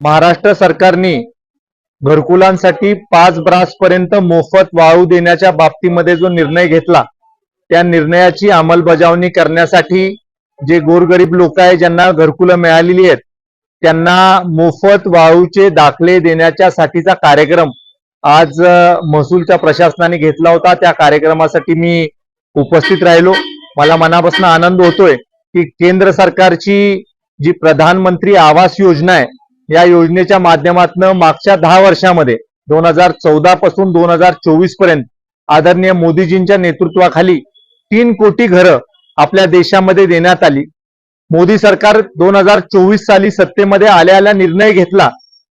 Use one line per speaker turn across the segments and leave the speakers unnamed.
महाराष्ट्र सरकारने घरकुलांसाठी पाच ब्रास पर्यंत मोफत वाळू देण्याच्या बाबतीमध्ये जो निर्णय घेतला त्या निर्णयाची अंमलबजावणी करण्यासाठी जे गोरगरीब लोक आहे ज्यांना घरकुलं मिळालेली आहेत त्यांना मोफत वाळूचे दाखले देण्याच्या साठीचा कार्यक्रम आज महसूलच्या प्रशासनाने घेतला होता. त्या कार्यक्रमासाठी मी उपस्थित राहिलो. मला मनापासून आनंद होतोय की केंद्र सरकारची जी प्रधानमंत्री आवास योजना आहे या योजनेच्या माध्यमातून मागच्या दहा वर्षामध्ये दोन हजार चौदा पासून दोन हजार चोवीसपर्यंत आदरणीय मोदीजींच्या नेतृत्वाखाली तीन कोटी घरं आपल्या देशामध्ये देण्यात आली. मोदी सरकार दोन हजार चोवीस साली सत्तेमध्ये आल्या आल्या निर्णय घेतला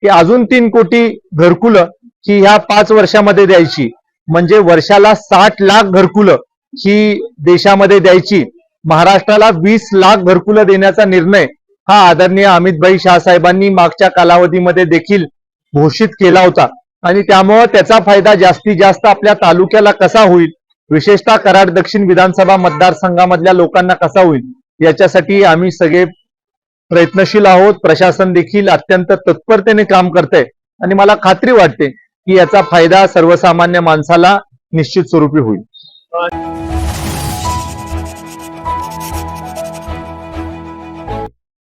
की अजून तीन कोटी घरकुलं ही ह्या पाच वर्षामध्ये द्यायची. म्हणजे वर्षाला साठ लाख घरकुलं ही देशामध्ये द्यायची. महाराष्ट्राला वीस लाख घरकुलं देण्याचा निर्णय हा आदरणीय अमितभाई शाह साहेबांनी मागच्या कालावधीमध्ये देखील घोषित केला होता. आणि त्यामुळं त्याचा फायदा जास्तीत जास्त आपल्या तालुक्याला कसा होईल? विशेषतः कराड दक्षिण विधानसभा मतदारसंघामधल्या लोकांना कसा होईल? याच्यासाठी आम्ही सगळे प्रयत्नशील आहोत. प्रशासन देखील अत्यंत तत्परतेने काम करतंय. आणि मला खात्री वाटते की याचा फायदा सर्वसामान्य माणसाला निश्चित स्वरूपी होईल.